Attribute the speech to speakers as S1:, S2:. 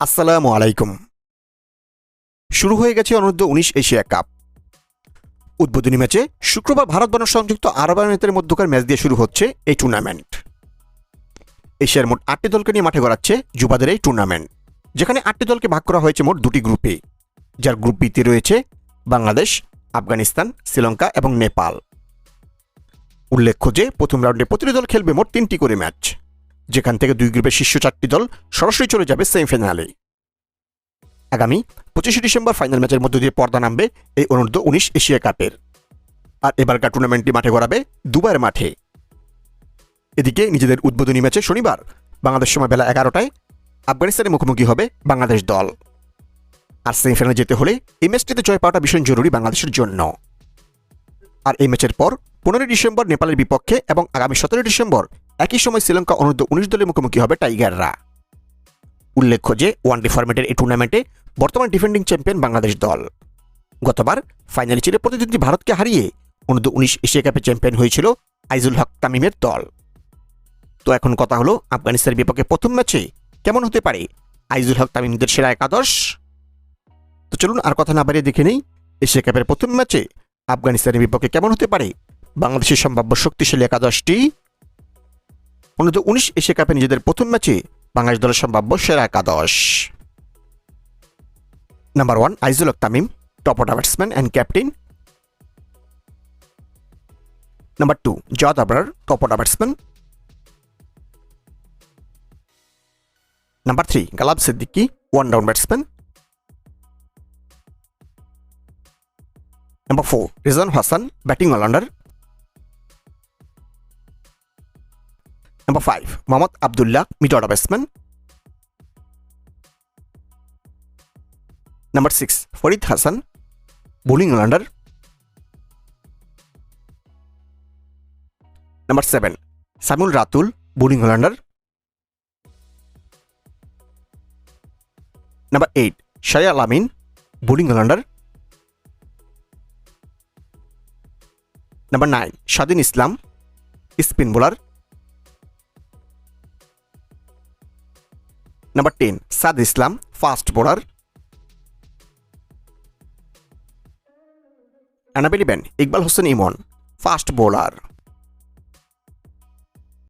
S1: আসসালামু আলাইকুম। শুরু হয়ে গেছে অনূর্ধ্ব উনিশ এশিয়া কাপ। উদ্বোধনী ম্যাচে শুক্রবার ভারত বনাম সংযুক্ত আরব আমিরাতের মধ্যকার ম্যাচ দিয়ে শুরু হচ্ছে এই টুর্নামেন্ট এশিয়ার মোট আটটি দলকে নিয়ে মাঠে গড়াচ্ছে যুবাদের এই টুর্নামেন্ট যেখানে আটটি দলকে ভাগ করা হয়েছে মোট দুটি গ্রুপে যার গ্রুপ বিতে রয়েছে বাংলাদেশ, আফগানিস্তান, শ্রীলঙ্কা এবং নেপাল। উল্লেখ্য যে, প্রথম রাউন্ডে প্রতিটি দল খেলবে মোট তিনটি করে ম্যাচ। যেখান থেকে দুই গ্রুপের শীর্ষ চারটি দল সরাসরি চলে যাবে সেমিফাইনালে। আগামী পঁচিশে ডিসেম্বর ফাইনাল ম্যাচের মধ্য দিয়ে পর্দা নামবে এই অনূর্ধ্ব উনিশ এশিয়া কাপের। আর এবারকার টুর্নামেন্টটি মাঠে গড়াবে দুবার মাঠে। এদিকে নিজেদের উদ্বোধনী ম্যাচে শনিবার বাংলাদেশ সময় বেলা এগারোটায় আফগানিস্তানের মুখোমুখি হবে বাংলাদেশ দল। আর সেমিফাইনালে যেতে হলে এই ম্যাচটিতে জয় পাওয়াটা ভীষণ জরুরি বাংলাদেশের জন্য। আর এই ম্যাচের পর পনেরোই ডিসেম্বর নেপালের বিপক্ষে এবং আগামী সতেরোই ডিসেম্বর একই সময় শ্রীলঙ্কা অনূর্ধ্ব উনিশ দলের মুখোমুখি হবে টাইগাররা। উল্লেখ্য যে, ওয়ানডে ফরম্যাটের এই টুর্নামেন্টে বর্তমান ডিফেন্ডিং চ্যাম্পিয়ন বাংলাদেশ দল। গতবার ফাইনালে চিরে প্রতিদ্বন্দ্বী ভারতকে হারিয়ে অনূর্ধ্ব উনিশ এশিয়া কাপে চ্যাম্পিয়ন হয়েছিল আইজুল হক তামিমের দল। তো এখন কথা হলো, আফগানিস্তানের বিপক্ষে প্রথম ম্যাচে কেমন হতে পারে আইজুল হক তামিমদের সেরা একাদশ? তো চলুন আর কথা না বাড়িয়ে দেখে নেই, এশিয়া কাপের প্রথম ম্যাচে আফগানিস্তানের বিপক্ষে কেমন হতে পারে বাংলাদেশের সম্ভাব্য শক্তিশালী একাদশটি? অনূর্ধ্ব উনিশ এশিয়া কাপে নিজেদের প্রথম ম্যাচে বাংলাদেশ দলের সম্ভাব্য সেরা একাদশ। Number one Aizul Tamim top order batsman and captain number two Zad Abrar top order batsman number three Galab Siddiqui one down batsman number four Rizan Hasan batting allrounder number five Mohammad Abdullah mid order batsman number six Farid Hasan bowling allrounder number seven Samiul Ratul bowling allrounder number eight Shayal Amin bowling allrounder number nine Swadhin Islam spin number ten Saad Islam fast bowler অ্যানাবেলি ব্যান Iqbal Hossain Emon fast bowler